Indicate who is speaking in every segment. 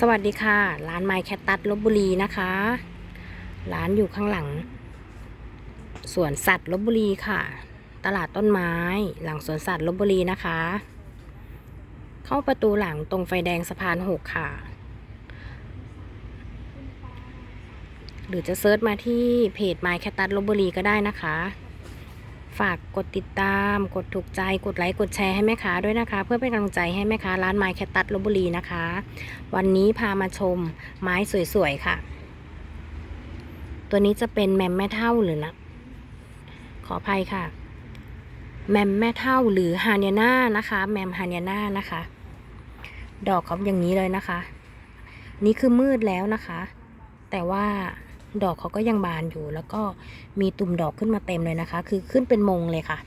Speaker 1: สวัสดีค่ะ ร้านไมค์แคตตัสลบบุรีนะคะ ร้านอยู่ข้างหลังสวนสัตว์ลบบุรีค่ะ ตลาดต้นไม้หลังสวนสัตว์ลบบุรีนะคะ เข้าประตูหลังตรงไฟแดงสะพานหกค่ะ หรือจะเซิร์ชมาที่เพจ My c a t ตัสลบบุรีก็ได้นะคะ ฝากกดติดตาม กดถูกใจ กดไลค์ กดแชร์ให้แม่ค้าด้วยนะคะ เพื่อเป็นกำลังใจให้แม่ค้าร้านไม้แคตตัสลบบุรีนะคะ วันนี้พามาชมไม้สวยๆค่ะ ตัวนี้จะเป็นแมมแม่เท่าหรือนะ ขออภัยค่ะ แมมแม่เท่าหรือฮานียนานะคะ แมมฮานียนานะคะ ดอกเขาอย่างนี้เลยนะคะ นี่คือมืดแล้วนะคะ แต่ว่า ดอกเขาก็ยังบานอยู่ แล้วก็มีตุ่มดอกขึ้นมาเต็มเลยนะคะ คือขึ้นเป็นมงเลยค่ะ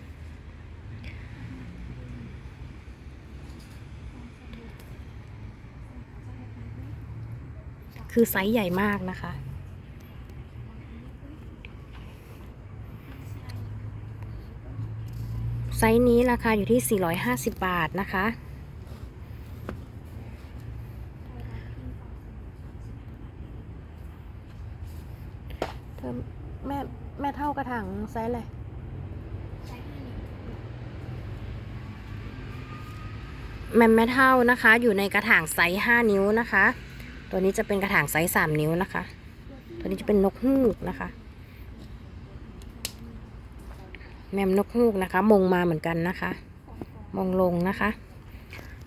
Speaker 1: คือไซส์ใหญ่มากนะคะไซส์นี้ราคาอยู่ที่ 450 บาทนะคะ เธอแม่แม่เท่ากระถางไซส์อะไรแม่แม่เท่านะคะ อยู่ในกระถางไซส์ห้านิ้วนะคะ ตัวนี้จะเป็นกระถางไซส์สามนิ้วนะคะ ตัวนี้จะเป็นนกฮูกนะคะ แมมนกฮูกนะคะ มงมาเหมือนกันนะคะ มงลงนะคะ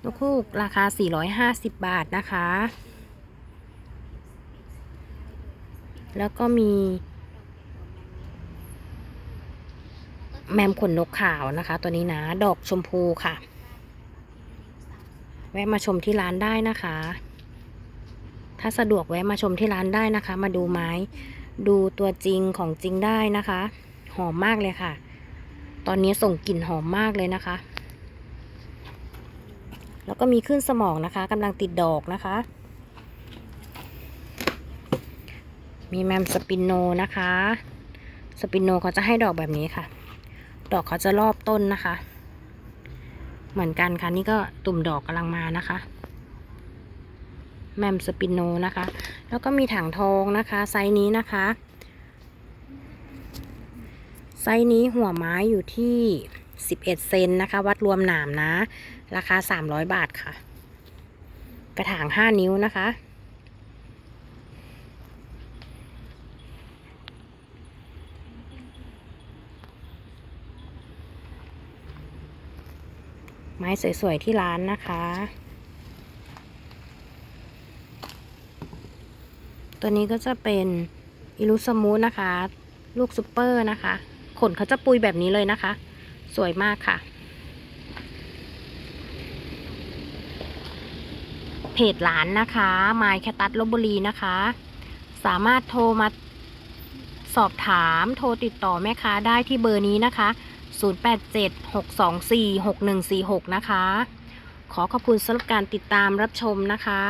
Speaker 1: นกฮูกราคา450บาทนะคะ แล้วก็มี แมมขนนกขาวนะคะ ตัวนี้นะ ดอกชมพูค่ะ แวะมาชมที่ร้านได้นะคะ ถ้าสะดวกแวะมาชมที่ร้านได้นะคะ มาดูไม้ ดูตัวจริงของจริงได้นะคะ หอมมากเลยค่ะ ตอนนี้ส่งกลิ่นหอมมากเลยนะคะ แล้วก็มีขึ้นสมองนะคะกำลังติดดอกนะคะ มีแมมสปินโนนะคะ สปินโนเขาจะให้ดอกแบบนี้ค่ะ ดอกเขาจะรอบต้นนะคะ เหมือนกันค่ะ นี่ก็ตุ่มดอกกำลังมานะคะ แมมสปินโนนะคะ แล้วก็มีถังทองนะคะ ไซส์นี้นะคะ ไซส์นี้หัวไม้อยู่ที่11 เซนนะคะ วัดรวมหนามนะ ราคา 300 บาทค่ะ กระถาง 5 นิ้วนะคะ ไม้สวยๆที่ร้านนะคะ ตัวนี้ก็จะเป็นอิลุสมูนะคะ ลูกซุปเปอร์นะคะ ขนเขาจะปุยแบบนี้เลยนะคะ สวยมากค่ะ เพจร้านนะคะไมค์แคตัสลบบุรีนะคะ สามารถโทรมาสอบถามโทรติดต่อแม่ค้าได้ที่เบอร์นี้นะคะ 0876246146 นะคะ ขอขอบคุณสำหรับการติดตามรับชมนะคะ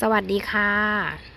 Speaker 1: สวัสดีค่ะ